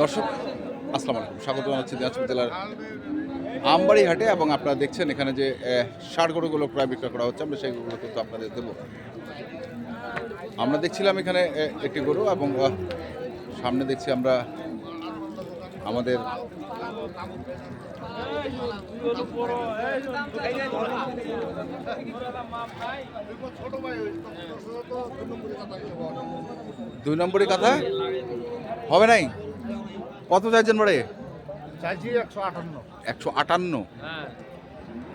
দর্শক, আসসালামু আলাইকুম। স্বাগত জানাচ্ছি দিনাজপুর জেলার আমবাড়ি হাটে এবং আপনারা দেখছেন এখানে যে ষাট গরুগুলো ক্রয় বিক্রয় করা হচ্ছে। আমরা গরুগুলো কিন্তু আপনাদের দেবো। আমরা দেখছিলাম এখানে একটি গরু এবং সামনে দেখছি আমরা আমাদের দুই নম্বরই কথা? হবে নাই? কত চাইছেন বাড়ে? চাইছি একশো আটান্ন। একশো আটান্ন?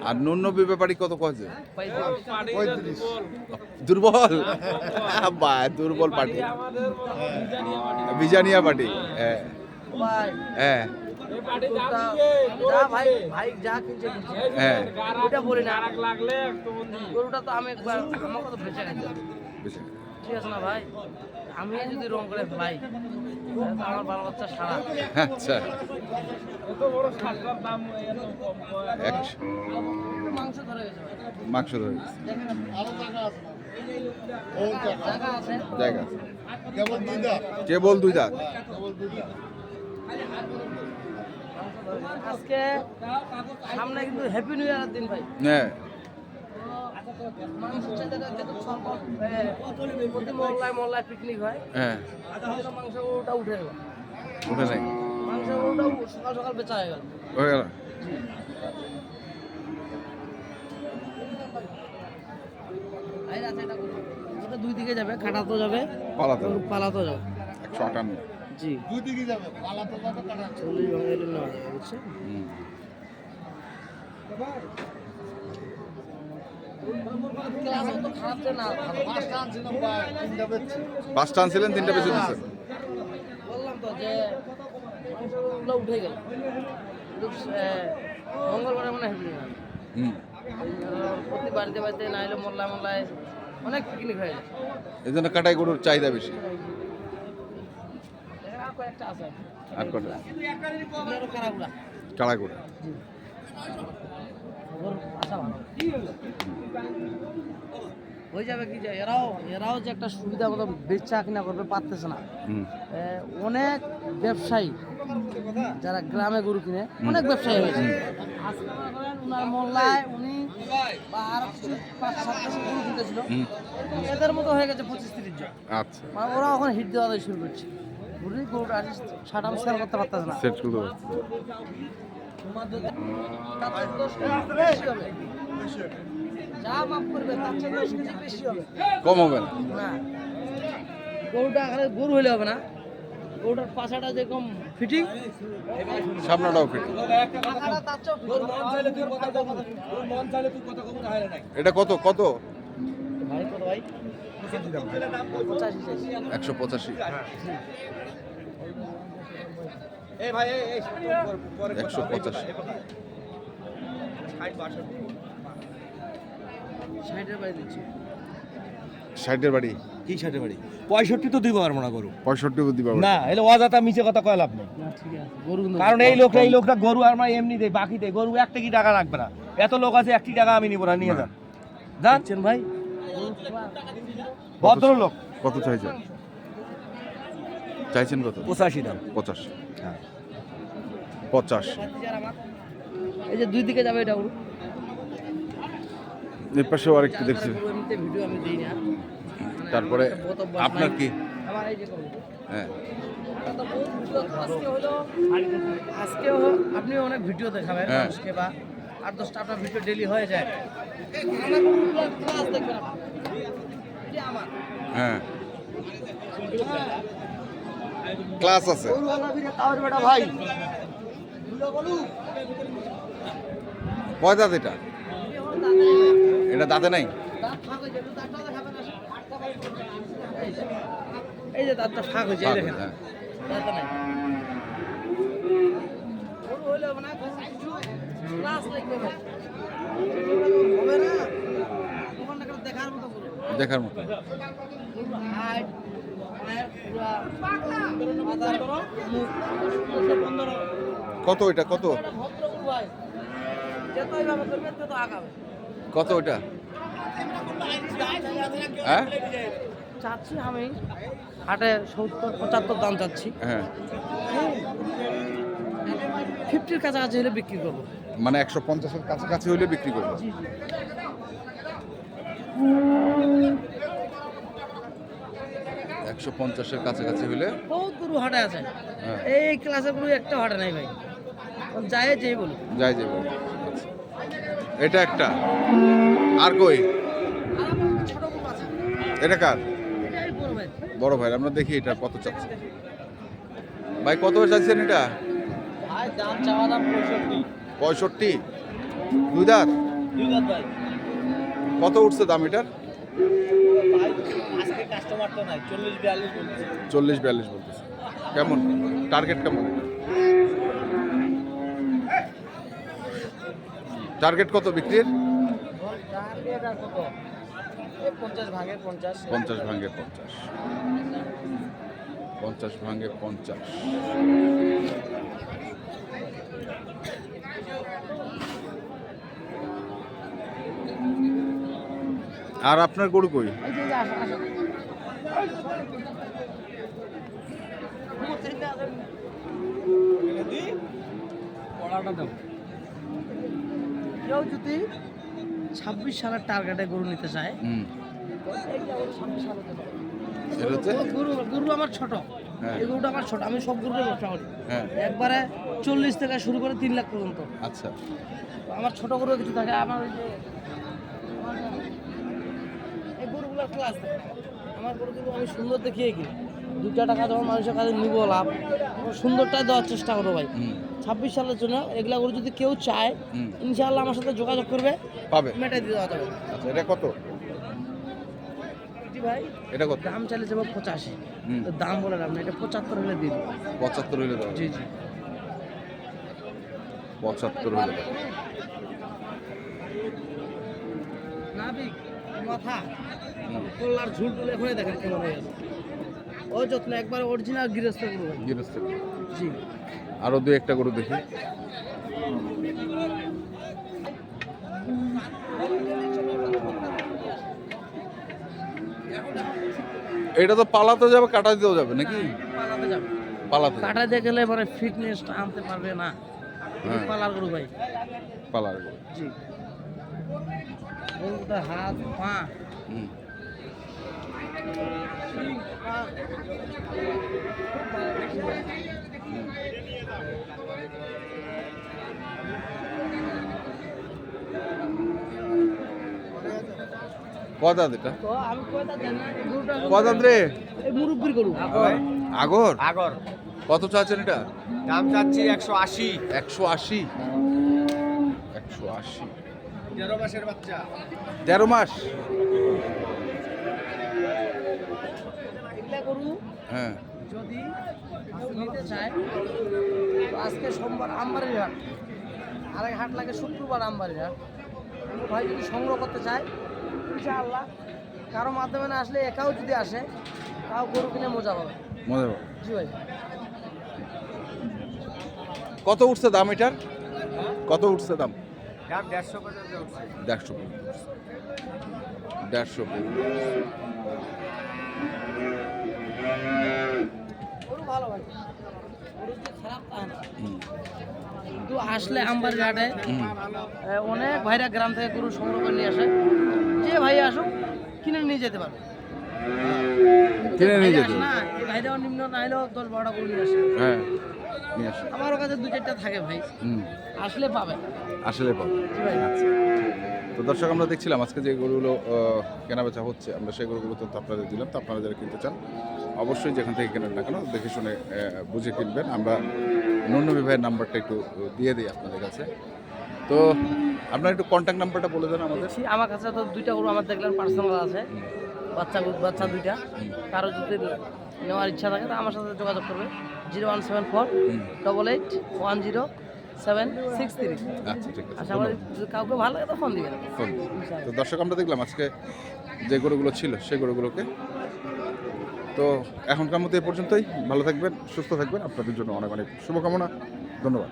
আর নুন্নবী ব্যাপারী কত কয়েছে? দুর্বল? বা দুর্বল পার্টি। বিজানিয়া পার্টি। হ্যাঁ। হ্যাঁ। হ্যাঁ। না। গরুটা তো আমি একবার আমাকে তো বেঁচে গেছে। বেশি। ঠিক আছে না ভাই? আমি যদি রং করে ভাই আমার বাল বাচ্চা সারা। আচ্ছা। মাংস ধরে গেছে মাংস ধরে গেছে। জায়গা আছে। কেবল দুই কেবল দুই দাঁত। কেবল দুই দাঁত। আজকে সামনে কিন্তু হ্যাপি নিউ ইয়ারের দিন ভাই। হ্যাঁ প্রতি মহল্লায় মহল্লায় পিকনিক হয়। হ্যাঁ মাংস উঠে গেল। মাংস সকাল সকাল বেচা হয়ে গেল। হয়ে গেল। দুই দিকে যাবে খাটাতেও যাবে পালাতে পালাতেও যাবে। একশো আটান্ন। জি। দুই দিকে যাবে পালাতে যাবে কাটা চল্লিশ না পাঁচটা তিনটা আনছিলেন দিচ্ছেন বললাম তো যে উঠে গেল। মঙ্গলবারে মানে হুম। প্রতি বাড়িতে বাড়িতে না এলে মোল্লায় অনেক পিকনিক হয়ে যায়। এই জন্য কাটাই গরুর চাহিদা বেশি। কয়েকটা আছে আর কটা? হয়ে যাবে কি যে এরাও এরাও যে একটা সুবিধা মতো বেচা কিনা করবে পারতেছে না। অনেক ব্যবসায়ী যারা গ্রামে গরু কিনে অনেক ব্যবসায়ী হয়েছে। উনার মোল্লায় উনি বা আরও কিছু পাঁচ সাতটা গরু কিনতেছিল। এদের মতো হয়ে গেছে পঁচিশ তিরিশ জন। আচ্ছা। মানে ওরা এখন হিট দেওয়া দেওয়া শুরু করছে। গরুই গরুটা আসে ষাট আবিষ্কার করতে পারতেছে না। সেট করতে কম হবে না। গরুটা গরু হলে হবে না। গরুটার যেরকম ফিটিং সামনাটাও ফিট। এটা কত? কত? একশো পঁচাশি। একশো পঁচাশি। ষাটের বাড়ি দিচ্ছি। ষাটের বাড়ি? কি ষাটে বাড়ি? পঁয়ষট্টি তো দিব পারব না গরু পঁয়ষট্টি বুদ্ধি পাবো না এলে অজাতা মিছে কথা কয় লাভ নেই। না ঠিক আছে গরু কিন্তু কারণ এই লোকটা এই লোকটা গরু আর মানে এমনি দেয় বাকি দেয় গরু একটা কি টাকা রাখবে না। এত লোক আছে একটি টাকা আমি নিব না নিয়ে যান। যান। দিচ্ছেন ভাই? ভদ্রলোক। কত চাইছেন? চাইছেন কত? পঁচাশি দাম। পঁচাশি। হ্যাঁ। পঁচাশি। এই যে দুই দিকে যাবে এটা এর পাশেও আরেকটু দেখছি। গরু এমনিতে ভিডিও আমি দিই না। তারপরে আপনার কি? হ্যাঁ। আজকে আজকেও আপনি অনেক ভিডিও দেখাবেন হ্যাঁ। মানুষকে বা আট দশটা আপনার ভিডিও ডেলি হয়ে যায়। আমার। হ্যাঁ। ক্লাস আছে। ভাই। কয় দাঁত এটা? এটা দাঁতে নাই? দাঁত। এই যে, দাঁতটা ফাঁক হয়েছে দেখেন। হ্যাঁ। দাঁতটা নাই। দেখার মতো। কত এটা? কত? কত ওটা হ্যাঁ? চাচ্ছি আমি হাটে সত্তর পঁচাত্তর দাম চাচ্ছি। হ্যাঁ। ফিফটির কাছাকাছি হলে বিক্রি করব। মানে একশো পঞ্চাশের কাছাকাছি হইলে বিক্রি করব। একশো পঞ্চাশের কাছাকাছি হইলে বহুত গরু হাটে আছে। হ্যাঁ। এই ক্লাসের গরু একটা হাটে নাই ভাই। যায় যেই বলুন যাই যাব এটা একটা। আর কই? এটা কার? বড় ভাই। আমরা দেখি এটা কত চাচ্ছে। ভাই কত চাচ্ছেন এটা? দাম চাওয়া দাম পঁয়ষট্টি। পঁয়ষট্টি? দুই দাঁত কত উঠছে দাম এটার? চল্লিশ বিয়াল্লিশ বলতেছে। কেমন? টার্গেট কেমন টার্গেট কত বিক্রির? পঞ্চাশ ভাগে পঞ্চাশ। পঞ্চাশ ভাঙ্গে পঞ্চাশ। পঞ্চাশ ভাঙ্গে পঞ্চাশ আর আপনার গরু কই। কেউ যদি ছাব্বিশ সালের টার্গেটে গরু নিতে চায় হুম এইটা ওর 26 সালে দেবে। এটা হচ্ছে গরু গরু আমার ছোট। এই গরুটা আমার ছোট আমি সব গরুতে ব্যবসা করি। হ্যাঁ। একবারে চল্লিশ থেকে শুরু করে তিন লাখ পর্যন্ত। আচ্ছা। আমার ছোট গরু কিছু থাকে আমার ওই যে এই গরুগুলোর ক্লাস থাকে। আমার গরু কিন্তু আমি সুন্দর দেখিয়ে কিনি। দুটা টাকা যখন মানুষের কাছে নিব লাভ সুন্দরটাই দেওয়ার চেষ্টা করব ভাই। ছাব্বিশ সালের জন্য এগুলা গরু যদি কেউ চায় হুম। ইনশাআল্লাহ আমার সাথে যোগাযোগ করবে পাবে। মেটাই দিয়ে দেওয়া যাবে। আচ্ছা এটা কত? ভাই? এটা কত? দাম চাইলে যাব পঁচাশি। দাম বলে লাভ না এটা পঁচাত্তর হলে দিন পঁচাত্তর দাও জি জি। পঁচাত্তর নাবিক মাথা। হুম। কল্লার ঝুল টুল এখনই দেখেন কেমন হয়ে গেছে একবার অরিজিনাল গৃহস্থ গরু। গিরস্ত জি। আরও দু একটা গরু দেখি। এটা তো পালাতে যাবে কাটা দিতেও যাবে নাকি? পালাতে যাবে। পালাতে। কাটাতে গেলে মানে ফিটনেসটা আনতে পারবে না। হ্যাঁ। পালার গরু ভাই। পালার গরু। জি। গরুটা হাত পা। হুম। এটা? রে? মুরব্বির গরু। আগর? আগর। কত চাচ্ছেন এটা? দাম চাচ্ছি একশো আশি। একশো আশি? একশো আশি। তেরো মাসের বাচ্চা। তেরো মাস? হ্যাঁ। যদি নিতে চায় তো আজকে সোমবার আমবাড়ির হাট। আরেক হাট লাগে শুক্রবার আমবাড়ির হাট। কোনো ভাই যদি সংগ্রহ করতে চায় ইনশাআল্লাহ। কারও মাধ্যমে না আসলে একাও যদি আসে তাও গরু কিনে মজা পাবে। মজা পাবে। জি ভাই। কত উঠছে দাম এটার? কত উঠছে দাম? দাম দেড়শো পর্যন্ত উঠছে। দেড়শো দেড়শো ভালো ভাই। কিন্তু আসলে হুম। এ, অনেক ভাইরা গ্রাম থেকে গরু সংগ্রহ করে নিয়ে আসে। যে ভাই আসুক কিনে নিয়ে যেতে পারবে। কিনে নিয়ে যেতে না ভাইরাও নিম্ন না হলেও দশ বারোটা গরু নিয়ে আসে। হ্যাঁ নিয়ে আমারও কাছে দু চারটা থাকে ভাই। আসলে পাবে। আসলে পাবো। ভাই। দর্শক আমরা দেখছিলাম আজকে যে গরুগুলো কেনাবেচা হচ্ছে আমরা সেই গরুগুলো তো আপনাদের দিলাম তো আপনারা যারা কিনতে চান অবশ্যই যেখান থেকে কেনেন না কেন দেখে শুনে বুঝে কিনবেন। আমরা নন্নবী বিবাহের নাম্বারটা একটু দিয়ে দিই আপনাদের কাছে। তো আপনার একটু কন্ট্যাক্ট নাম্বারটা বলে দেন আমাদের। আমার কাছে তো দুইটা গরু আমার দেখলাম পার্সোনাল আছে। বাচ্চা বাচ্চা দুইটা। কারও যদি নেওয়ার ইচ্ছা থাকে তো আমার সাথে যোগাযোগ করবে। Zero one seven four double eight one zero seven six three আচ্ছা ঠিক আছে আশা কাউকে ভালো লাগে তো ফোন দিবেন। ফোন তো দর্শক আমরা দেখলাম আজকে যে গরুগুলো ছিল সেই গরুগুলোকে। তো এখনকার মতো এ পর্যন্তই। ভালো থাকবেন সুস্থ থাকবেন। আপনাদের জন্য অনেক অনেক শুভকামনা। ধন্যবাদ।